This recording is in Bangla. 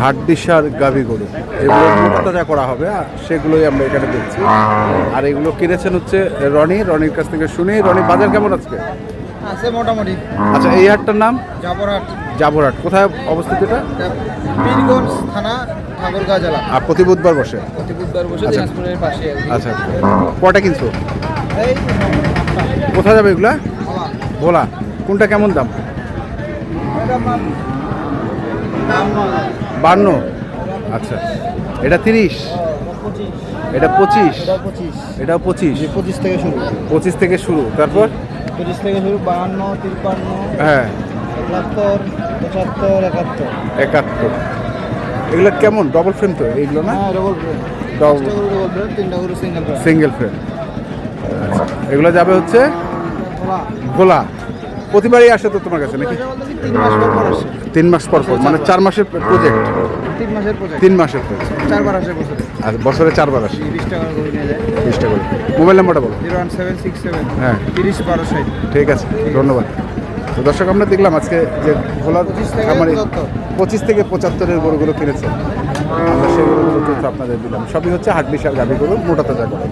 হাড্ডিসার গাভী গরু। এগুলো মোটাতাজা করা হবে সেগুলোই আমরা এখানে দেখছি আর এগুলো কিনেছেন হচ্ছে রনি রনির কাছ থেকে শুনি। রনি বাজার কেমন আজকে? আছে মোটামুটি। আচ্ছা এই হাটটার নাম? জাবরহাট। জাবরহাট। কোথায় অবস্থিত এটা? পীরগঞ্জ থানা ঠাকুরগাঁ জেলা। আর প্রতি বুধবার বসে? প্রতি বুধবার বসে আচ্ছা। দিনাজপুরের পাশে আচ্ছা কটা কিনছো? এই কোথায় যাবে এগুলা? ভোলা। কোনটা কেমন দাম? দাম বান্ন? আচ্ছা। এটা তিরিশ। এটা পঁচিশ। এটা পঁচিশ। এটা পঁচিশ থেকে শুরু। পঁচিশ থেকে শুরু তারপর? পঁচিশ থেকে শুরু বাহান্ন তিপ্পান্ন হ্যাঁ। একাত্তর। পঁচাত্তর একাত্তর একাত্তর এগুলো কেমন? ডবল ফ্রেম তো এইগুলো না? ডবল ফ্রেম ডবল ফ্রেম তিনটা করে সিঙ্গেল ফ্রেম সিঙ্গেল ফ্রেম এগুলো যাবে হচ্ছে? ভোলা প্রতিবারই আসে তো তোমার কাছে নাকি? তিন মাস পর পর মানে চার মাসের প্রজেক্ট তিন মাসের প্রজেক্ট তিন মাসের প্রজেক্ট চারবার আসে বছরে। আর বছরে চারবার আসে? বিশ টাকা করে নিয়ে যায়। চেষ্টা করি। মোবাইল নাম্বারটা বলো। Zero one seven six seven. হ্যাঁ। তিরিশ বারো ষাট। ঠিক আছে ধন্যবাদ। তো দর্শক আমরা দেখলাম আজকে যে ভোলার 25 আমার পঁচিশ থেকে পঁচাত্তরের গরুগুলো কিনেছে। আমরা সেই গরুগুলো আপনাদের দিলাম। সবই হচ্ছে হাট বিশাল গাভি গরু মোটা তাজা গরু।